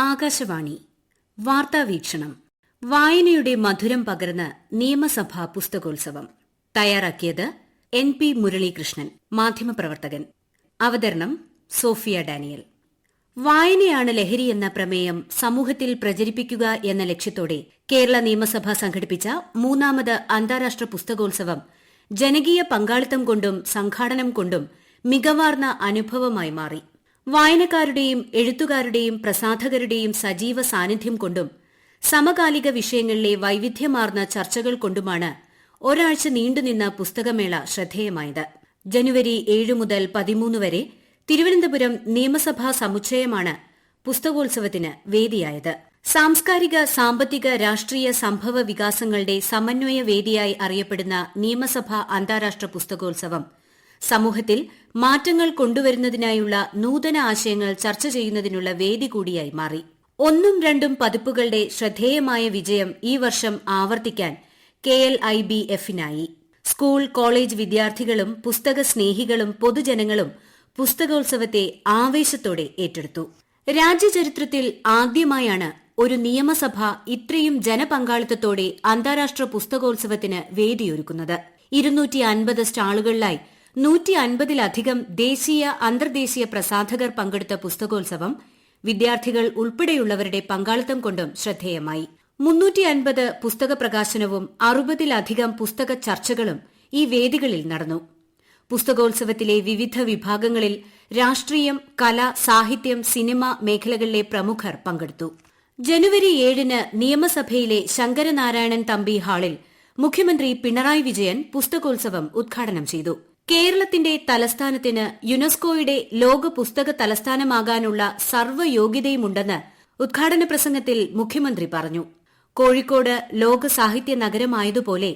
ആകാശവാണി. വാർത്താ വീക്ഷണം. വായനയുടെ മധുരം പകർന്ന് നിയമസഭാ പുസ്തകോത്സവം. തയ്യാറാക്കിയത് എൻ പി മുരളീകൃഷ്ണൻ മാധ്യമപ്രവർത്തകൻ. അവതരണം സോഫിയ ഡാനിയൽ. വായനയാണ് ലഹരി എന്ന പ്രമേയം സമൂഹത്തിൽ പ്രചരിപ്പിക്കുക എന്ന ലക്ഷ്യത്തോടെ കേരള നിയമസഭ സംഘടിപ്പിച്ച മൂന്നാമത് അന്താരാഷ്ട്ര പുസ്തകോത്സവം ജനകീയ പങ്കാളിത്തം കൊണ്ടും സംഘാടനം കൊണ്ടും മികവാർന്ന അനുഭവമായി മാറി. വായനക്കാരുടെയും എഴുത്തുകാരുടെയും പ്രസാധകരുടെയും സജീവ സാന്നിധ്യം കൊണ്ടും സമകാലിക വിഷയങ്ങളിലെ വൈവിധ്യമാർന്ന ചർച്ചകൾ കൊണ്ടുമാണ് ഒരാഴ്ച നീണ്ടുനിന്ന പുസ്തകമേള ശ്രദ്ധേയമായത്. ജനുവരി ഏഴ് മുതൽ പതിമൂന്ന് വരെ തിരുവനന്തപുരം നിയമസഭാ സമുച്ചയമാണ് പുസ്തകോത്സവത്തിന് വേദിയായത്. സാംസ്കാരിക സാമ്പത്തിക രാഷ്ട്രീയ സംഭവ വികാസങ്ങളുടെ സമന്വയ വേദിയായി അറിയപ്പെടുന്ന നിയമസഭാ അന്താരാഷ്ട്ര പുസ്തകോത്സവം സമൂഹത്തിൽ മാറ്റങ്ങൾ കൊണ്ടുവരുന്നതിനായുള്ള നൂതന ആശയങ്ങൾ ചർച്ച ചെയ്യുന്നതിനുള്ള വേദി കൂടിയായി മാറി. ഒന്നും രണ്ടും പതിപ്പുകളുടെ ശ്രദ്ധേയമായ വിജയം ഈ വർഷം ആവർത്തിക്കാൻ കെ എൽ ഐ ബി എഫിനായി. സ്കൂൾ കോളേജ് വിദ്യാർത്ഥികളും പുസ്തക സ്നേഹികളും പൊതുജനങ്ങളും പുസ്തകോത്സവത്തെ ആവേശത്തോടെ ഏറ്റെടുത്തു. രാജ്യചരിത്രത്തിൽ ആദ്യമായാണ് ഒരു നിയമസഭ ഇത്രയും ജനപങ്കാളിത്തത്തോടെ അന്താരാഷ്ട്ര പുസ്തകോത്സവത്തിന് വേദിയൊരുക്കുന്നത്. ഇരുന്നൂറ്റി അൻപത് സ്റ്റാളുകളിലായി നൂറ്റി അൻപതിലധികം ദേശീയ അന്തർദേശീയ പ്രസാധകർ പങ്കെടുത്ത പുസ്തകോത്സവം വിദ്യാർത്ഥികൾ ഉൾപ്പെടെയുള്ളവരുടെ പങ്കാളിത്തം കൊണ്ടും ശ്രദ്ധേയമായി. മുന്നൂറ്റി അൻപത് പുസ്തക പ്രകാശനവും അറുപതിലധികം പുസ്തക ചർച്ചകളും ഈ വേദികളിൽ നടന്നു. പുസ്തകോത്സവത്തിലെ വിവിധ വിഭാഗങ്ങളിൽ രാഷ്ട്രീയം കല സാഹിത്യം സിനിമ മേഖലകളിലെ പ്രമുഖർ പങ്കെടുത്തു. ജനുവരി ഏഴിന് നിയമസഭയിലെ ശങ്കരനാരായണൻ തമ്പി ഹാളിൽ മുഖ്യമന്ത്രി പിണറായി വിജയൻ പുസ്തകോത്സവം ഉദ്ഘാടനം ചെയ്തു. കേരളത്തിന്റെ തലസ്ഥാനത്തിന് യുനെസ്കോയുടെ ലോക പുസ്തക തലസ്ഥാനമാകാനുള്ള സർവയോഗ്യതയുമുണ്ടെന്ന് ഉദ്ഘാടന പ്രസംഗത്തിൽ മുഖ്യമന്ത്രി പറഞ്ഞു. കോഴിക്കോട് ലോക സാഹിത്യ നഗരമായതുപോലെ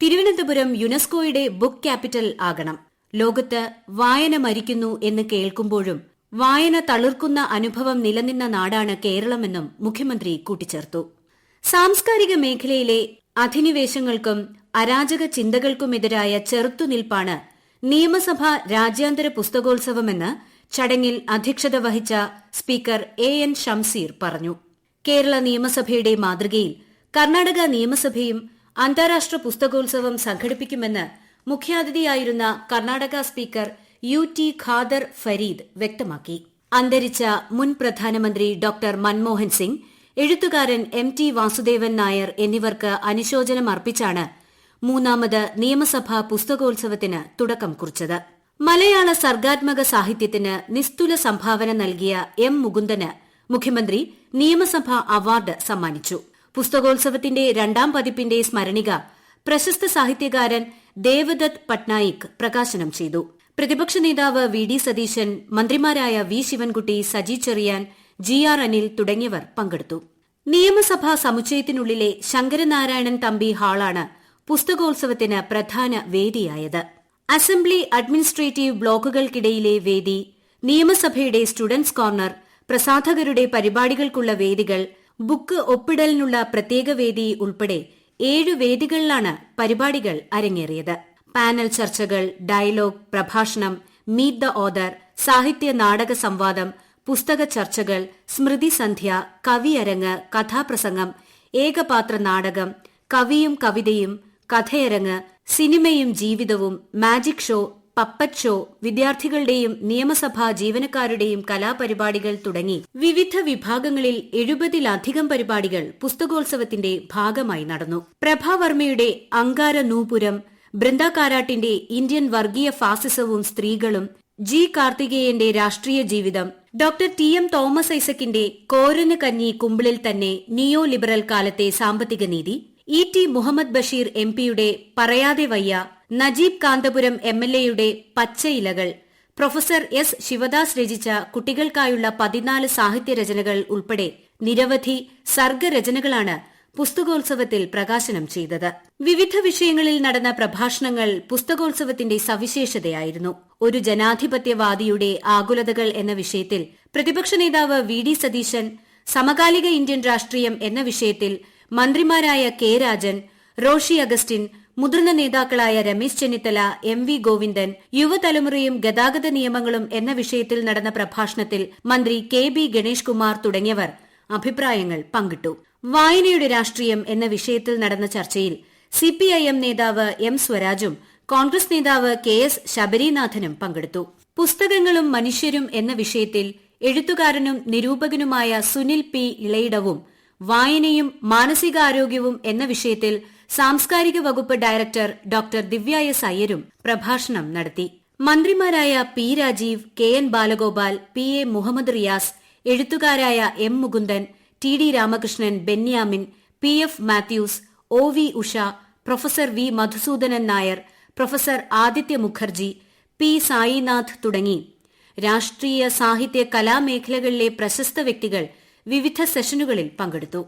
തിരുവനന്തപുരം യുനെസ്കോയുടെ ബുക്ക് ക്യാപിറ്റൽ ആകണം. ലോകത്ത് വായന മരിക്കുന്നു എന്ന് കേൾക്കുമ്പോഴും വായന തളിർക്കുന്ന അനുഭവം നിലനിന്ന നാടാണ് കേരളമെന്നും മുഖ്യമന്ത്രി കൂട്ടിച്ചേർത്തു. സാംസ്കാരിക മേഖലയിലെ അധിനിവേശങ്ങൾക്കും അരാജക ചിന്തകൾക്കുമെതിരായ ചെറുത്തുനിൽപ്പാണ് നിയമസഭ രാജ്യാന്തര പുസ്തകോത്സവമെന്ന് ചടങ്ങിൽ അധ്യക്ഷത വഹിച്ച സ്പീക്കർ എ എൻ ഷംസീർ പറഞ്ഞു. കേരള നിയമസഭയുടെ മാതൃകയിൽ കർണാടക നിയമസഭയും അന്താരാഷ്ട്ര പുസ്തകോത്സവം സംഘടിപ്പിക്കുമെന്ന് മുഖ്യാതിഥിയായിരുന്ന Karnataka speaker U T Khader Fareed വ്യക്തമാക്കി. അന്തരിച്ച മുൻ പ്രധാനമന്ത്രി ഡോക്ടർ മൻമോഹൻ സിംഗ് എഴുത്തുകാരൻ എം ടി വാസുദേവൻ നായർ എന്നിവർക്ക് അനുശോചനം അർപ്പിച്ചാണ് മൂന്നാമത് നിയമസഭാ പുസ്തകോത്സവത്തിന് തുടക്കം കുറിച്ചത്. മലയാള സർഗാത്മക സാഹിത്യത്തിന് നിസ്തുല സംഭാവന നൽകിയ എം മുകുന്ദന് മുഖ്യമന്ത്രി നിയമസഭാ അവാർഡ് സമ്മാനിച്ചു. പുസ്തകോത്സവത്തിന്റെ രണ്ടാം പതിപ്പിന്റെ സ്മരണിക പ്രശസ്ത സാഹിത്യകാരൻ ദേവദത്ത് പട്നായിക് പ്രകാശനം ചെയ്തു. പ്രതിപക്ഷ നേതാവ് വി ഡി സതീശൻ മന്ത്രിമാരായ V Sivankutty Saji Cherian G R Anil തുടങ്ങിയവർ പങ്കെടുത്തു. നിയമസഭാ സമുച്ചയത്തിനുള്ളിലെ ശങ്കരനാരായണൻ തമ്പി ഹാളാണ് പുസ്തകോത്സവത്തിന് പ്രധാന വേദിയായത്. അസംബ്ലി അഡ്മിനിസ്ട്രേറ്റീവ് ബ്ലോക്കുകൾക്കിടയിലെ വേദി നിയമസഭയുടെ സ്റ്റുഡന്റ്സ് കോർണർ പ്രസാധകരുടെ പരിപാടികൾക്കുള്ള വേദികൾ ബുക്ക് ഒപ്പിടലിനുള്ള പ്രത്യേക വേദി ഉൾപ്പെടെ ഏഴ് വേദികളിലാണ് പരിപാടികൾ അരങ്ങേറിയത്. പാനൽ ചർച്ചകൾ ഡയലോഗ് പ്രഭാഷണം മീറ്റ് ദ ഓദർ സാഹിത്യ നാടക സംവാദം പുസ്തക ചർച്ചകൾ സ്മൃതി സന്ധ്യ കവിയരങ്ങ് കഥാപ്രസംഗം ഏകപാത്ര നാടകം കവിയും കവിതയും കഥയരങ്ങ് സിനിമയും ജീവിതവും മാജിക് ഷോ പപ്പറ്റ് ഷോ വിദ്യാർത്ഥികളുടെയും നിയമസഭാ ജീവനക്കാരുടെയും കലാപരിപാടികൾ തുടങ്ങി വിവിധ വിഭാഗങ്ങളിൽ എഴുപതിലധികം പരിപാടികൾ പുസ്തകോത്സവത്തിന്റെ ഭാഗമായി നടന്നു. പ്രഭാവർമ്മയുടെ അങ്കാര നൂപുരം ബൃന്ദ കാരാട്ടിന്റെ ഇന്ത്യൻ വർഗീയ ഫാസിസവും സ്ത്രീകളും ജി കാർത്തികേയന്റെ രാഷ്ട്രീയ ജീവിതം ഡോക്ടർ ടി എം തോമസ് ഐസക്കിന്റെ കോരന് കഞ്ഞി കുമ്പിളിൽ തന്നെ നിയോ ലിബറൽ കാലത്തെ സാമ്പത്തിക നീതി E T Muhammad Basheer M പിയുടെ പറയാതെ വയ്യ നജീബ് കാന്തപുരം എം എൽ എയുടെ പച്ചയിലകൾ പ്രൊഫസർ എസ് ശിവദാസ് രചിച്ച കുട്ടികൾക്കായുള്ള പതിനാല് സാഹിത്യരചനകൾ ഉൾപ്പെടെ നിരവധി സർഗരചനകളാണ് പുസ്തകോത്സവത്തിൽ പ്രകാശനം ചെയ്തത്. വിവിധ വിഷയങ്ങളിൽ നടന്ന പ്രഭാഷണങ്ങൾ പുസ്തകോത്സവത്തിന്റെ സവിശേഷതയായിരുന്നു. ഒരു ജനാധിപത്യവാദിയുടെ ആകുലതകൾ എന്ന വിഷയത്തിൽ പ്രതിപക്ഷ നേതാവ് വി ഡി സതീശൻ സമകാലിക ഇന്ത്യൻ രാഷ്ട്രീയം എന്ന വിഷയത്തിൽ മന്ത്രിമാരായ കെ രാജൻ റോഷി അഗസ്റ്റിൻ മുതിർന്ന നേതാക്കളായ രമേശ് ചെന്നിത്തല എം വി ഗോവിന്ദൻ യുവതലമുറയും ഗതാഗത നിയമങ്ങളും എന്ന വിഷയത്തിൽ നടന്ന പ്രഭാഷണത്തിൽ മന്ത്രി കെ ബി ഗണേഷ് കുമാർ തുടങ്ങിയവർ അഭിപ്രായങ്ങൾ പങ്കിട്ടു. വായനയുടെ രാഷ്ട്രീയം എന്ന വിഷയത്തിൽ നടന്ന ചർച്ചയിൽ സിപിഐഎം നേതാവ് എം സ്വരാജും കോൺഗ്രസ് നേതാവ് കെ എസ് ശബരിനാഥനും പങ്കെടുത്തു. പുസ്തകങ്ങളും മനുഷ്യരും എന്ന വിഷയത്തിൽ എഴുത്തുകാരനും നിരൂപകനുമായ സുനിൽ പി ഇളയിടവും വായനയും മാനസികാരോഗ്യവും എന്ന വിഷയത്തിൽ സാംസ്കാരിക വകുപ്പ് ഡയറക്ടർ ഡോക്ടർ ദിവ്യ എസ് അയ്യരും പ്രഭാഷണം നടത്തി. മന്ത്രിമാരായ P Rajeev K N Balagopal P A Muhammad Riyas എഴുത്തുകാരായ M Mukundan T D Ramakrishnan Benyamin P F Mathews O V Usha professor V Madhusoodanan Nair professor Aditya Mukherjee P Sainath തുടങ്ങി. രാഷ്ട്രീയ സാഹിത്യ കലാമേഖലകളിലെ പ്രശസ്ത വ്യക്തികൾ വിവിധ സെഷനുകളിൽ പങ്കെടുത്തു.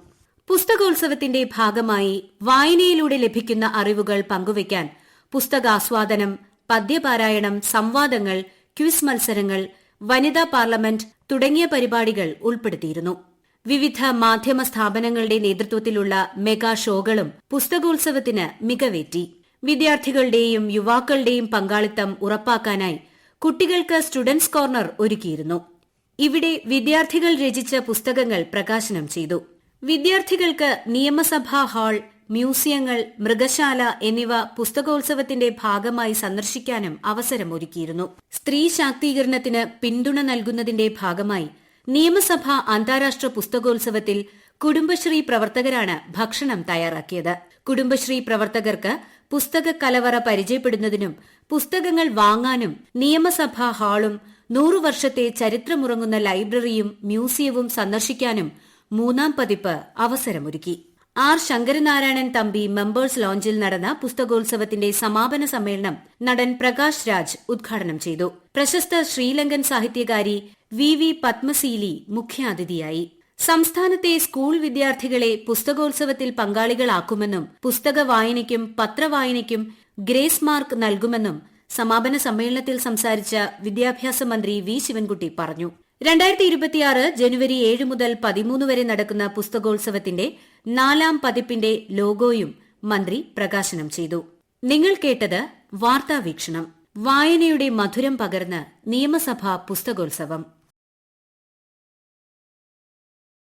പുസ്തകോത്സവത്തിന്റെ ഭാഗമായി വായനയിലൂടെ ലഭിക്കുന്ന അറിവുകൾ പങ്കുവയ്ക്കാൻ പുസ്തകാസ്വാദനം പദ്യപാരായണം സംവാദങ്ങൾ ക്വിസ് മത്സരങ്ങൾ വനിതാ പാർലമെന്റ് തുടങ്ങിയ പരിപാടികൾ ഉൾപ്പെടുത്തിയിരുന്നു. വിവിധ മാധ്യമ സ്ഥാപനങ്ങളുടെ നേതൃത്വത്തിലുള്ള മെഗാ ഷോകളും പുസ്തകോത്സവത്തിന് മികവേറ്റി. വിദ്യാർത്ഥികളുടെയും യുവാക്കളുടെയും പങ്കാളിത്തം ഉറപ്പാക്കാനായി കുട്ടികൾക്ക് സ്റ്റുഡൻസ് കോർണർ ഒരുക്കിയിരുന്നു. ഇവിടെ വിദ്യാർത്ഥികൾ രചിച്ച പുസ്തകങ്ങൾ പ്രകാശനം ചെയ്തു. വിദ്യാർത്ഥികൾക്ക് നിയമസഭാ ഹാൾ മ്യൂസിയങ്ങൾ മൃഗശാല എന്നിവ പുസ്തകോത്സവത്തിന്റെ ഭാഗമായി സന്ദർശിക്കാനും അവസരമൊരുക്കിയിരുന്നു. സ്ത്രീ ശാക്തീകരണത്തിന് പിന്തുണ നൽകുന്നതിന്റെ ഭാഗമായി നിയമസഭാ അന്താരാഷ്ട്ര പുസ്തകോത്സവത്തിൽ കുടുംബശ്രീ പ്രവർത്തകരാണ് ഭക്ഷണം തയ്യാറാക്കിയത്. കുടുംബശ്രീ പ്രവർത്തകർക്ക് പുസ്തക കലവറ പരിചയപ്പെടുന്നതിനും പുസ്തകങ്ങൾ വാങ്ങാനും നിയമസഭാ ഹാളും നൂറു വർഷത്തെ ചരിത്രമുറങ്ങുന്ന ലൈബ്രറിയും മ്യൂസിയവും സന്ദർശിക്കാനും മൂന്നാം പതിപ്പ് അവസരമൊരുക്കി. ആർ ശങ്കരനാരായണൻ തമ്പി മെമ്പേഴ്സ് ലോഞ്ചിൽ നടന്ന പുസ്തകോത്സവത്തിന്റെ സമാപന സമ്മേളനം നടൻ പ്രകാശ് രാജ് ഉദ്ഘാടനം ചെയ്തു. പ്രശസ്ത ശ്രീലങ്കൻ സാഹിത്യകാരി വി വി പത്മസീലി മുഖ്യാതിഥിയായി. സംസ്ഥാനത്തെ സ്കൂൾ വിദ്യാർത്ഥികളെ പുസ്തകോത്സവത്തിൽ പങ്കാളികളാക്കുമെന്നും പുസ്തക വായനയ്ക്കും പത്രവായനയ്ക്കും ഗ്രേസ് മാർക്ക് നൽകുമെന്നും സമാപന സമ്മേളനത്തിൽ സംസാരിച്ച വിദ്യാഭ്യാസ മന്ത്രി വി ശിവൻകുട്ടി പറഞ്ഞു. രണ്ടായിരത്തി ഇരുപത്തിയാറ് ജനുവരി ഏഴ് മുതൽ പതിമൂന്ന് വരെ നടക്കുന്ന പുസ്തകോത്സവത്തിന്റെ നാലാം പതിപ്പിന്റെ ലോഗോയും മന്ത്രി പ്രകാശനം ചെയ്തു. നിങ്ങൾ കേട്ടത് വാർത്താവീക്ഷണം. വായനയുടെ മധുരം പകർന്ന് നിയമസഭാ പുസ്തകോത്സവം.